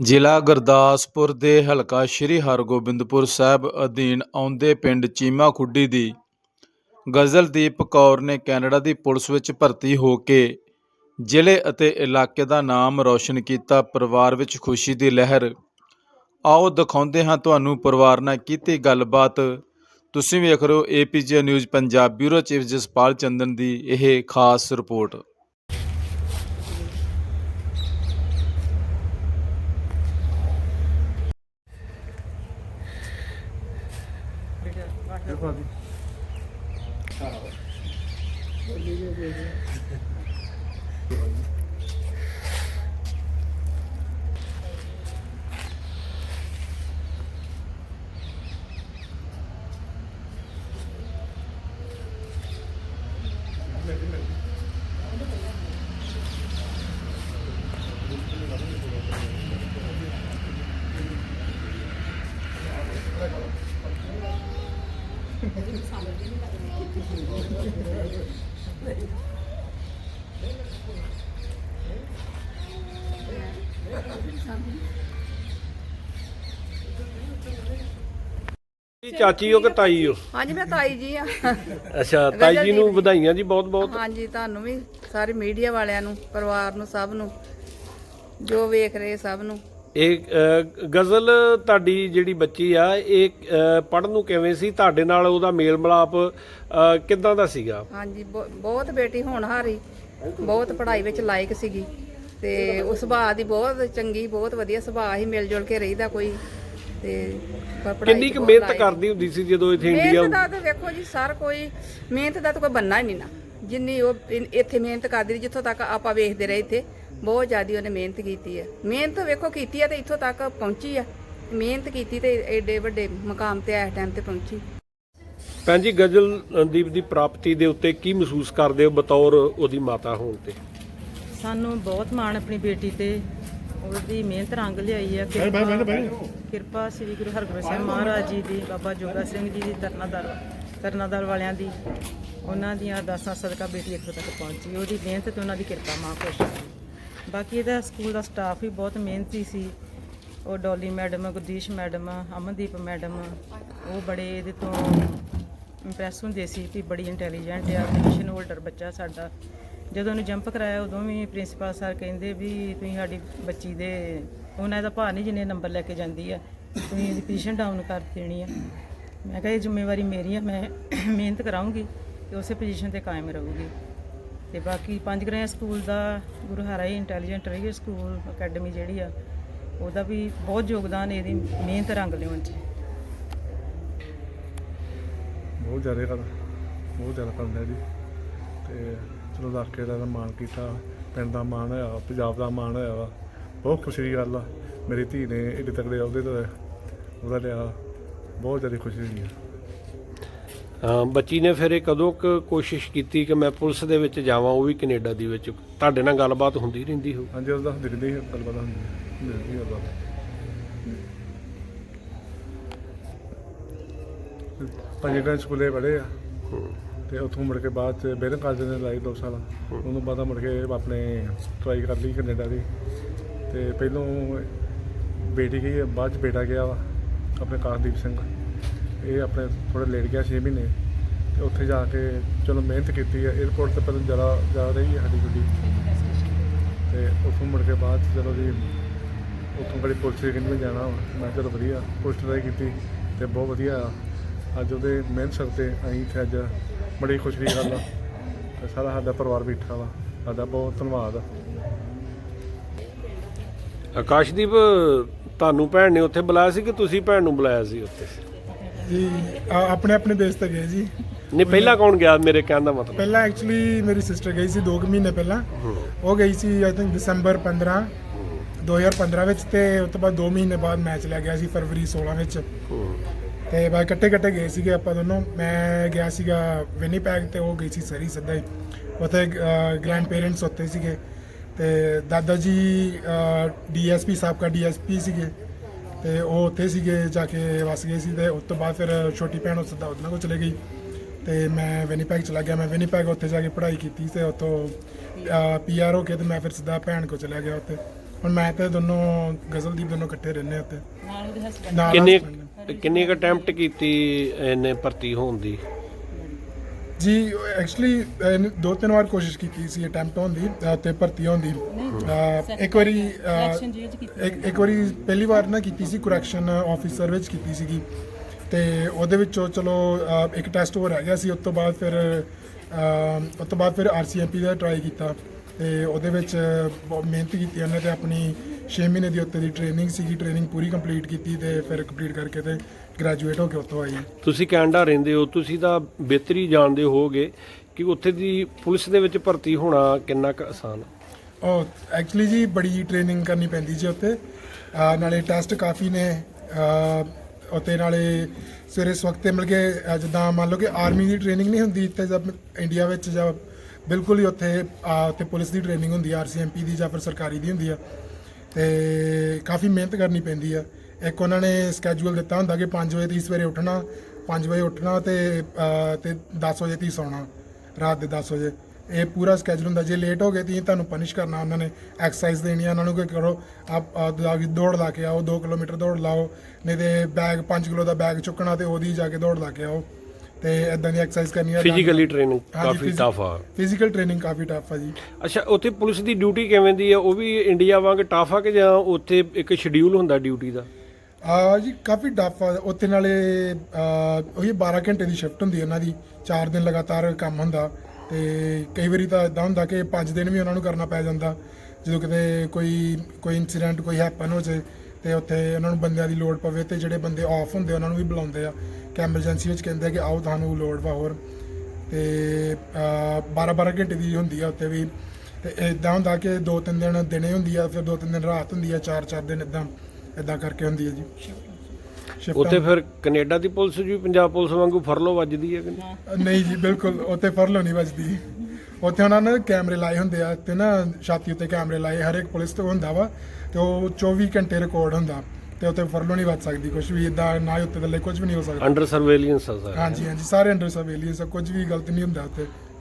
ਜ਼ਿਲ੍ਹਾ ਗੁਰਦਾਸਪੁਰ ਦੇ ਹਲਕਾ ਸ੍ਰੀ ਹਰਗੋਬਿੰਦਪੁਰ ਸਾਹਿਬ ਅਧੀਨ ਆਉਂਦੇ ਪਿੰਡ ਚੀਮਾ ਖੁੱਡੀ ਦੀ ਗਜ਼ਲਦੀਪ ਕੌਰ ਨੇ ਕੈਨੇਡਾ ਦੀ ਪੁਲਿਸ ਵਿੱਚ ਭਰਤੀ ਹੋ ਕੇ ਜ਼ਿਲ੍ਹੇ ਅਤੇ ਇਲਾਕੇ ਦਾ ਨਾਮ ਰੌਸ਼ਨ ਕੀਤਾ, ਪਰਿਵਾਰ ਵਿੱਚ ਖੁਸ਼ੀ ਦੀ ਲਹਿਰ। ਆਓ ਦਿਖਾਉਂਦੇ ਹਾਂ ਤੁਹਾਨੂੰ ਪਰਿਵਾਰ ਨਾਲ ਕੀਤੀ ਗੱਲਬਾਤ। ਤੁਸੀਂ ਵੇਖ ਰਹੇ ਹੋ APG news Punjab bureau chief Jaspal Chandan ਦੀ ਇਹ ਖਾਸ ਰਿਪੋਰਟ। ਭਾਬੀ ਜੀ ਚਾਚੀ ਹੋ ਕਿ ਤਾਈ ਹੋ? ਹਾਂਜੀ ਮੈਂ ਤਾਈ ਜੀ ਆ। ਅੱਛਾ ਤਾਈ ਜੀ। ਨੂੰ ਵਧਾਈਆਂ ਜੀ ਬਹੁਤ ਬਹੁਤ। ਹਾਂਜੀ ਤੁਹਾਨੂੰ ਵੀ ਸਾਰੇ ਮੀਡੀਆ ਵਾਲਿਆਂ ਨੂੰ ਪਰਿਵਾਰ ਨੂੰ ਸਭ ਨੂੰ ਜੋ ਵੇਖ ਰਹੇ ਸਭ ਨੂੰ। ਇਹ ਗਜ਼ਲ ਤੁਹਾਡੀ ਜਿਹੜੀ ਬੱਚੀ ਆ ਇਹ ਪੜਨ ਨੂੰ ਕਿਵੇਂ ਸੀ? ਤੁਹਾਡੇ ਨਾਲ ਉਹਦਾ ਮੇਲ ਮਿਲਾਪ ਕਿੱਦਾਂ ਦਾ ਸੀਗਾ? ਹਾਂਜੀ ਬਹੁ- ਬਹੁਤ ਬੇਟੀ ਹੋਣਹਾਰੀ ਬਹੁਤ ਪੜ੍ਹਾਈ ਵਿੱਚ ਲਾਇਕ ਸੀਗੀ। ਤੇ ਉਸ ਸੁਭਾਅ ਦੀ ਬਹੁਤ ਚੰਗੀ ਬਹੁਤ ਵਧੀਆ ਸੁਭਾਅ ਹੀ ਮਿਲ ਜੁਲ ਕੇ ਰਹੀਦਾ ਕੋਈ। ਤੇ ਕਿੰਨੀ ਕੁ ਮਿਹਨਤ। ਕਰਦੀ ਹੁੰਦੀ ਸੀ ਜਦੋਂ ਇੱਥੇ ਇੰਡੀਆ ਮਿਹਨਤ ਦਾ ਤਾਂ ਵੇਖੋ ਜੀ ਸਰ ਕੋਈ ਮਿਹਨਤ ਦਾ ਤਾਂ ਕੋਈ ਬੰਨਾ ਹੀ ਨਹੀਂ ਨਾ। ਜਿੰਨੀ ਉਹ ਇੱਥੇ ਮਿਹਨਤ ਕਰਦੀ ਜਿੱਥੋਂ ਤੱਕ ਆਪਾਂ ਵੇਖਦੇ ਰਹੇ ਇੱਥੇ। ਬਹੁਤ ਜ਼ਿਆਦਾ ਉਹਨੇ ਮਿਹਨਤ ਕੀਤੀ ਹੈ ਮਿਹਨਤ ਵੇਖੋ ਕੀਤੀ ਹੈ ਤੇ ਇੱਥੋਂ ਤੱਕ ਪਹੁੰਚੀ ਆ। ਮਿਹਨਤ ਕੀਤੀ ਤੇ ਏਡੇ ਵੱਡੇ ਮੁਕਾਮ ਤੇ ਇਸ ਟਾਈਮ ਤੇ ਪਹੁੰਚੀ। ਭੈਣ ਜੀ ਗਜ਼ਲਦੀਪ ਦੀ ਪ੍ਰਾਪਤੀ ਦੇ ਉੱਤੇ ਕੀ ਮਹਿਸੂਸ ਕਰਦੇ ਹੋ ਬਤੌਰ ਉਹਦੀ ਮਾਤਾ ਹੋਣ ਤੇ? ਸਾਨੂੰ ਬਹੁਤ ਮਾਣ ਆਪਣੀ ਬੇਟੀ ਤੇ। ਉਹਦੀ ਮਿਹਨਤ ਰੰਗ ਲਿਆਈ ਹੈ ਕਿਰਪਾ ਕਿਰਪਾ ਸ੍ਰੀ ਗੁਰੂ ਹਰਗੋਬਿੰਦ ਸਾਹਿਬ ਮਹਾਰਾਜ ਜੀ ਦੀ ਬਾਬਾ ਜੋਗਾ ਸਿੰਘ ਜੀ ਦੀ ਤਰਨਾਦਰ ਤਰਨਾਦਰ ਵਾਲਿਆਂ ਦੀ। ਉਹਨਾਂ ਦੀਆਂ ਅਰਦਾਸਾਂ ਸਦਕਾ ਬੇਟੀ ਇੱਥੋਂ ਤੱਕ ਪਹੁੰਚੀ। ਉਹਦੀ ਮਿਹਨਤ ਤੇ ਉਹਨਾਂ ਦੀ ਕਿਰਪਾ ਮਹਾਂਪੁਰਸ਼ ਬਾਕੀ ਇਹਦਾ ਸਕੂਲ ਦਾ ਸਟਾਫ ਵੀ ਬਹੁਤ ਮਿਹਨਤੀ ਸੀ। ਉਹ Dolly madam, Gurdish madam, Amandeep madam, ਉਹ ਬੜੇ ਇਹਦੇ ਤੋਂ ਇੰਪ੍ਰੈਸ ਹੁੰਦੇ ਸੀ ਕਿ ਬੜੀ ਇੰਟੈਲੀਜੈਂਟ ਆ ਪੋਜੀਸ਼ਨ ਹੋਲਡਰ ਬੱਚਾ ਸਾਡਾ। ਜਦੋਂ ਉਹਨੂੰ ਜੰਪ ਕਰਾਇਆ, ਉਦੋਂ ਵੀ ਪ੍ਰਿੰਸੀਪਲ ਸਰ ਕਹਿੰਦੇ ਵੀ ਤੁਸੀਂ ਸਾਡੀ ਬੱਚੀ ਦੇ ਉਹਨਾਂ ਦਾ ਭਾਰ ਨਹੀਂ ਜਿੰਨੇ ਨੰਬਰ ਲੈ ਕੇ ਜਾਂਦੀ ਆ, ਤੁਸੀਂ ਇਹਦੀ ਪੋਜੀਸ਼ਨ ਡਾਊਨ ਕਰ ਦੇਣੀ ਆ। ਮੈਂ ਕਿਹਾ ਇਹ ਜ਼ਿੰਮੇਵਾਰੀ ਮੇਰੀ ਆ, ਮੈਂ ਮਿਹਨਤ ਕਰਾਉਂਗੀ ਤੇ ਉਸੇ ਪੋਜੀਸ਼ਨ ਤੇ ਕਾਇਮ ਰਹੂਗੀ। ਤੇ ਬਾਕੀ ਪੰਜ ਗ੍ਰਹਿ ਸਕੂਲ ਦਾ ਗੁਰੂ ਹਰਾਈ ਇੰਟੈਲੀਜੈਂਟ ਰਹੀ ਸਕੂਲ ਅਕੈਡਮੀ ਜਿਹੜੀ ਆ, ਉਹਦਾ ਵੀ ਬਹੁਤ ਯੋਗਦਾਨ ਇਹਦੀ ਮਿਹਨਤ ਰੰਗ ਲਿਆਉਣ 'ਚ। ਬਹੁਤ ਜ਼ਿਆਦਾ ਕਰ, ਬਹੁਤ ਜ਼ਿਆਦਾ ਕਰਦਾ ਜੀ। ਤੇ ਚਲੋ ਇਲਾਕੇ ਦਾ ਮਾਣ ਕੀਤਾ, ਪਿੰਡ ਦਾ ਮਾਣ ਹੋਇਆ, ਪੰਜਾਬ ਦਾ ਮਾਣ ਹੋਇਆ ਵਾ। ਬਹੁਤ ਖੁਸ਼ੀ ਦੀ ਗੱਲ ਆ, ਮੇਰੀ ਧੀ ਨੇ ਏਡੇ ਤਕੜੇ ਅਹੁਦੇ ਤੇ ਉਹਦਾ ਲਿਆ, ਬਹੁਤ ਜ਼ਿਆਦਾ ਖੁਸ਼ੀ ਹੋਈ ਆ। ਬੱਚੀ ਨੇ ਫਿਰ ਇਹ ਕਦੋਂ ਕੁ ਕੋਸ਼ਿਸ਼ ਕੀਤੀ ਕਿ ਮੈਂ ਪੁਲਿਸ ਦੇ ਵਿੱਚ ਜਾਵਾਂ ਉਹ ਵੀ ਕੈਨੇਡਾ ਦੀ ਵਿੱਚ। ਤੁਹਾਡੇ ਨਾਲ ਗੱਲਬਾਤ ਹੁੰਦੀ ਰਹਿੰਦੀ ਹੋ ਹਾਂਜੀ ਉਹਦਾ ਦਿਖਦੀ ਹੈ ਗੱਲਬਾਤ ਹੁੰਦੀ ਹੈ। ਦਿਖਦੀ ਉਹਦਾ ਪੰਜੇ ਗ੍ਰਹਿ ਸਕੂਲੇ ਪੜ੍ਹੇ ਆ। ਤੇ ਉੱਥੋਂ ਮੁੜ ਕੇ ਬਾਅਦ ਚ ਬੇਰਨ ਕਾਲਜ ਨੇ ਲਾਈ ਦੋ ਸਾਲ। ਉਹਨੂੰ ਬਾਅਦ ਮੁੜ ਕੇ ਆਪਣੇ ਟਰਾਈ ਕਰ ਲਈ ਕੈਨੇਡਾ ਦੀ। ਤੇ ਪਹਿਲੋਂ ਬੇਟੀ ਗਈ ਹੈ, ਬਾਅਦ ਚ ਬੇਟਾ ਗਿਆ ਵਾ ਆਪਣੇ ਕਾਸ਼ਦੀਪ ਸਿੰਘ। ਇਹ ਆਪਣੇ ਥੋੜਾ ਲੇਟ ਗਿਆ 6 ਮਹੀਨੇ ਤੇ ਉੱਥੇ ਜਾ ਕੇ ਚਲੋ ਮਿਹਨਤ ਕੀਤੀ ਹੈ 에어ਪੋਰਟ ਤੇ ਪਹਿਲਾਂ ਜ਼ਿਆਦਾ ਜਾ ਰਹੀ ਹੈ ਸਾਡੀ ਗੱਡੀ। ਤੇ ਉੱਥੋਂ ਮੁੜ ਕੇ ਬਾਅਦ 'ਚ ਚਲੋ ਜੀ, ਉੱਥੋਂ ਬੜੀ ਪੁਲਿਸ ਦੇ ਕਹਿੰਦੀ ਜਾਣਾ ਮੈਂ ਚਲੋ ਵਧੀਆ, ਪੁਲਿਸ ਟਰਾਈ ਕੀਤੀ ਤੇ ਬਹੁਤ ਵਧੀਆ ਆ। ਅੱਜ ਉਹਦੇ ਮਿਹਨਤ ਸਰ ਤੇ ਅਸੀਂ ਇੱਥੇ ਅੱਜ ਬੜੀ ਖੁਸ਼ੀ ਦੀ ਗੱਲ ਆ। ਤੇ ਸਾਰਾ ਸਾਡਾ ਪਰਿਵਾਰ ਬੈਠਾ ਵਾ। ਸਾਡਾ ਬਹੁਤ ਧੰਨਵਾਦ ਆ। ਆਕਾਸ਼ਦੀਪ, ਤੁਹਾਨੂੰ ਭੈਣ ਨੇ ਉੱਥੇ ਬੁਲਾਇਆ ਸੀ ਕਿ ਤੁਸੀਂ ਭੈਣ ਨੂੰ ਬੁਲਾਇਆ ਸੀ ਉੱਥੇ? ਜੀ ਆਪਣੇ ਆਪਣੇ ਬੇਸ ਤੇ ਗਏ ਜੀ। ਨਹੀਂ ਪਹਿਲਾਂ ਕੌਣ ਗਿਆ ਮੇਰੇ ਕਹਿਣ ਦਾ ਮਤਲਬ? ਪਹਿਲਾਂ ਐਕਚੁਅਲੀ ਮੇਰੀ ਸਿਸਟਰ ਗਈ ਸੀ 2 ਮਹੀਨੇ ਪਹਿਲਾਂ। ਉਹ ਗਈ ਸੀ ਆਈ ਥਿੰਕ ਦਸੰਬਰ 15 2015 ਵਿੱਚ ਤੇ ਉਸ ਤੋਂ ਬਾਅਦ 2 ਮਹੀਨੇ ਬਾਅਦ ਮੈਂ ਚਲਾ ਗਿਆ ਸੀ ਫਰਵਰੀ 16 ਵਿੱਚ। ਤੇ ਬਾਅਦ ਇਕੱਠੇ ਇਕੱਠੇ ਗਏ ਸੀਗੇ ਆਪਾਂ ਦੋਨੋਂ। ਮੈਂ ਗਿਆ ਸੀਗਾ ਵਿਨੀਪੈਗ ਤੇ ਉਹ ਗਈ ਸੀ ਸਰੀ ਸਿੱਧਾ ਹੀ। ਉੱਥੇ ਗ੍ਰੈਂਡ ਪੇਰੈਂਟਸ ਉੱਥੇ ਸੀਗੇ। ਤੇ ਦਾਦਾ ਜੀ ਡੀਐਸਪੀ ਸਾਹਿਬ ਦਾ ਡੀਐਸਪੀ ਸੀਗੇ। ਤੇ ਉਹ ਉੱਥੇ ਸੀਗੇ ਜਾ ਕੇ ਵਸ ਗਏ ਸੀ ਤੇ ਉਸ ਤੋਂ ਬਾਅਦ ਫਿਰ ਛੋਟੀ ਭੈਣ ਉਸ ਦਾ ਉਹਨਾਂ ਕੋਲ ਚਲੇ ਗਈ। ਤੇ ਮੈਂ ਵਿਨੀਪੈਗ ਚਲਾ ਗਿਆ। ਮੈਂ ਵਿਨੀਪੈਗ ਉੱਥੇ ਜਾ ਕੇ ਪੜ੍ਹਾਈ ਕੀਤੀ ਤੇ ਉੱਥੋਂ ਪੀਆਰ ਹੋ ਕੇ ਤੇ ਮੈਂ ਫਿਰ ਸਿੱਧਾ ਭੈਣ ਕੋਲ ਚਲਾ ਗਿਆ ਉੱਥੇ। ਹੁਣ ਮੈਂ ਤੇ ਦੋਨੋਂ ਗਜ਼ਲਦੀਪ ਦੋਨੋਂ ਇਕੱਠੇ ਰਹਿੰਦੇ ਉੱਤੇ ਨਾਲ ਉਹਦੇ ਹਸਬੰਦ ਨਾਲ ਕਿੰਨੇ। ਕਿੰਨੇ ਕ ਅਟੈਂਪਟ ਕੀਤੀ ਇਹਨੇ ਭਰਤੀ ਹੋਣ ਦੀ? ਜੀ ਐਕਚੁਅਲੀ ਦੋ ਤਿੰਨ ਵਾਰ ਕੋਸ਼ਿਸ਼ ਕੀਤੀ ਸੀ ਅਟੈਂਪਟ ਹੋਣ ਦੀ ਅਹ, ਤੇ ਭਰਤੀ ਹੋਣ ਦੀ। ਇੱਕ ਵਾਰੀ ਇੱਕ ਇੱਕ ਵਾਰੀ ਪਹਿਲੀ ਵਾਰ ਨਾ ਕੀਤੀ ਸੀ ਕਰੈਕਸ਼ਨ ਆਫੀਸਰ ਵਿੱਚ ਕੀਤੀ ਸੀਗੀ। ਤੇ ਉਹਦੇ ਵਿੱਚੋਂ ਚਲੋ ਇੱਕ ਟੈਸਟ ਹੋ ਰਹਿ ਗਿਆ ਸੀ ਉਸ ਤੋਂ ਬਾਅਦ ਫਿਰ ਅਹ, ਉਸ ਤੋਂ ਬਾਅਦ ਫਿਰ ਆਰਸੀਐਮਪੀ ਦਾ ਟਰਾਈ ਕੀਤਾ। ਤੇ ਉਹਦੇ ਵਿੱਚ ਬਹੁਤ ਮਿਹਨਤ ਕੀਤੀ ਉਹਨੇ ਤੇ ਆਪਣੀ 6 ਮਹੀਨੇ ਦੀ ਉੱਤੇ ਦੀ ਟ੍ਰੇਨਿੰਗ ਸੀਗੀ ਟ੍ਰੇਨਿੰਗ ਪੂਰੀ ਕੰਪਲੀਟ ਕੀਤੀ ਤੇ ਫਿਰ ਕੰਪਲੀਟ ਕਰਕੇ ਤੇ ਗ੍ਰੈਜੂਏਟ ਹੋ ਕੇ ਉੱਥੋਂ ਆਈ। ਤੁਸੀਂ ਕੈਨੇਡਾ ਰਹਿੰਦੇ ਹੋ ਤੁਸੀਂ ਤਾਂ ਬਿਹਤਰੀ ਜਾਣਦੇ ਹੋਗੇ ਕਿ ਉੱਥੇ ਦੀ ਪੁਲਿਸ ਦੇ ਵਿੱਚ ਭਰਤੀ ਹੋਣਾ ਕਿੰਨਾ ਕੁ ਆਸਾਨ ਆ? ਉਹ ਐਕਚੁਅਲੀ ਜੀ ਬੜੀ ਟ੍ਰੇਨਿੰਗ ਕਰਨੀ ਪੈਂਦੀ ਜੀ ਉੱਥੇ। ਅਹ ਨਾਲੇ ਟੈਸਟ ਕਾਫੀ ਨੇ। ਅਹ ਉੱਥੇ ਨਾਲੇ ਸਵੇਰੇ ਸਵਖਤੇ ਮਿਲ ਕੇ ਅਹ ਜਿੱਦਾਂ ਮੰਨ ਲਓ ਕਿ ਆਰਮੀ ਦੀ ਟ੍ਰੇਨਿੰਗ ਨਹੀਂ ਹੁੰਦੀ ਤੇ ਜਦ ਇੰਡੀਆ ਵਿੱਚ ਜਾਂ ਬਿਲਕੁਲ ਹੀ ਉੱਥੇ ਅਹ ਉੱਥੇ ਪੁਲਿਸ ਦੀ ਟ੍ਰੇਨਿੰਗ ਹੁੰਦੀ ਆ ਆਰਸੀਐਮਪੀ ਦੀ ਜਾਂ ਫਿਰ ਸਰਕਾਰੀ ਦੀ ਹੁੰਦੀ ਆ। ਤੇ ਕਾਫੀ ਮਿਹਨਤ ਕਰਨੀ ਪੈਂਦੀ ਆ। ਇੱਕ ਉਹਨਾਂ ਨੇ ਸਕੇਜੂਲ ਦਿੱਤਾ ਹੁੰਦਾ ਕਿ 5 ਵਜੇ ਤੀ ਸਵੇਰੇ ਉੱਠਣਾ 5 ਵਜੇ ਉੱਠਣਾ ਤੇ ਅਹ, ਤੇ 10 ਵਜੇ ਤੀ ਸੌਣਾ ਰਾਤ ਦੇ 10 ਵਜੇ। ਇਹ ਪੂਰਾ ਸਕੇਜੂਲ ਹੁੰਦਾ। ਜੇ ਲੇਟ ਹੋ ਗਏ ਤੀ ਤੁਹਾਨੂੰ ਪਨਿਸ਼ ਕਰਨਾ ਉਹਨਾਂ ਨੇ। ਐਕਸਰਸਾਈਜ਼ ਦੇਣੀ ਆ ਉਹਨਾਂ ਨੂੰ ਕਿ ਕਰੋ ਆਪ ਆਪ ਜਾ ਕੇ ਦੌੜ ਲਾ ਕੇ ਆਓ 2 ਕਿਲੋਮੀਟਰ ਦੌੜ ਲਾਓ ਨਹੀਂ ਤੇ ਬੈਗ 5 ਕਿਲੋ ਦਾ ਬੈਗ ਚੁੱਕਣਾ ਤੇ ਉਹਦੀ ਜਾ ਕੇ ਦੌੜ ਲਾ ਕੇ ਆਓ। ਤੇ ਇਦਾਂ ਦੀ ਐਕਸਰਸਾਈਜ਼ ਕਰਨੀ ਆ ਫਿਜ਼ੀਕਲੀ ਟ੍ਰੇਨਿੰਗ ਕਾਫੀ ਟਫ ਆ। ਫਿਜ਼ੀਕਲ ਟ੍ਰੇਨਿੰਗ ਕਾਫੀ ਟਫ ਆ ਜੀ। ਅੱਛਾ ਉੱਥੇ ਪੁਲਿਸ ਦੀ ਡਿਊਟੀ ਕਿਵੇਂ ਦੀ ਆ? ਉਹ ਵੀ ਇੰਡੀਆ ਵਾਂਗ ਟਫ ਆ ਕਿ ਜਾਂ ਉੱਥੇ ਇੱਕ ਸ਼ਡਿਊਲ ਹੁੰਦਾ ਡਿਊਟੀ ਦਾ? ਆ ਜੀ ਕਾਫੀ ਡਫ ਆ। ਉੱਥੇ ਨਾਲੇ ਉਹੀ 12 ਘੰਟੇ ਦੀ ਸ਼ਿਫਟ ਹੁੰਦੀ ਉਹਨਾਂ ਦੀ। 4 ਦਿਨ ਲਗਾਤਾਰ ਕੰਮ ਹੁੰਦਾ। ਤੇ ਕਈ ਵਾਰੀ ਤਾਂ ਇਦਾਂ ਹੁੰਦਾ ਕਿ 5 ਦਿਨ ਵੀ ਉਹਨਾਂ ਨੂੰ ਕਰਨਾ ਪੈ ਜਾਂਦਾ। ਜਦੋਂ ਕਿਤੇ ਕੋਈ ਕੋਈ ਇਨਸੀਡੈਂਟ ਕੋਈ ਹੈਪਨ ਹੋ ਜਾਏ ਤੇ ਉੱਥੇ ਉਹਨਾਂ ਨੂੰ ਬੰਦਿਆਂ ਦੀ ਲੋੜ ਪਵੇ ਤੇ ਜਿਹੜੇ ਬੰਦੇ ਆਫ ਹੁੰਦੇ ਉਹਨਾਂ ਨੂੰ ਵੀ ਬੁਲਾਉਂਦੇ ਆ। ਕਿ ਐਮਰਜੈਂਸੀ ਵਿੱਚ ਕਹਿੰਦੇ ਆ ਕਿ ਆਓ ਤੁਹਾਨੂੰ ਲੋੜ ਵਾ ਹੋਰ। ਤੇ 12 12 ਘੰਟੇ ਦੀ ਹੁੰਦੀ ਆ ਉੱਥੇ ਵੀ। ਤੇ ਇਦਾਂ ਹੁੰਦਾ ਕਿ ਦੋ ਤਿੰਨ ਦਿਨ ਦਿਨੇ ਹੁੰਦੀ ਆ ਫਿਰ ਦੋ ਤਿੰਨ ਦਿਨ ਰਾਤ ਹੁੰਦੀ ਆ ਚਾਰ ਚਾਰ ਦਿਨ ਇਦਾਂ ਇਦਾਂ ਕਰਕੇ ਹੁੰਦੀ ਹੈ ਜੀ। ਉੱਥੇ ਫਿਰ ਕੈਨੇਡਾ ਦੀ ਪੁਲਿਸ ਵੀ ਪੰਜਾਬ ਪੁਲਿਸ ਵਾਂਗੂ ਫਰਲੋ ਵੱਜਦੀ ਹੈ ਕਿ ਨਹੀਂ? ਨਹੀਂ ਜੀ ਬਿਲਕੁਲ ਉੱਥੇ ਫਰਲੋ ਨਹੀਂ ਵੱਜਦੀ। ਉੱਥੇ ਉਹਨਾਂ ਨੇ ਕੈਮਰੇ ਲਾਏ ਹੁੰਦੇ ਆ ਤੇ ਨਾ ਛਾਤੀ ਉੱਤੇ ਕੈਮਰੇ ਲਾਏ ਹਰ ਇੱਕ ਪੁਲਿਸ ਤੋਂ ਹੁੰਦਾ ਵਾ ਤੇ ਉਹ 24 ਘੰਟੇ ਰਿਕਾਰਡ ਹੁੰਦਾ। ਤੇ ਉੱਥੇ ਫਰਲੋ ਨਹੀਂ ਵੱਜ ਸਕਦੀ ਕੁਝ ਵੀ ਇਦਾਂ ਨਾ ਹੀ ਉੱਤੇ ਥੱਲੇ ਕੁਝ ਵੀ ਨਹੀਂ ਹੋ ਸਕਦਾ। ਅੰਡਰ ਸਰਵੇਲੈਂਸ ਆ ਸਰ। ਹਾਂਜੀ ਹਾਂਜੀ ਸਾਰੇ ਅੰਡਰ ਸਰਵੇਲੀਅੰਸ ਕੁਝ ਵੀ ਗਲਤ ਨਹੀਂ ਹੁੰਦਾ ਉੱਥੇ।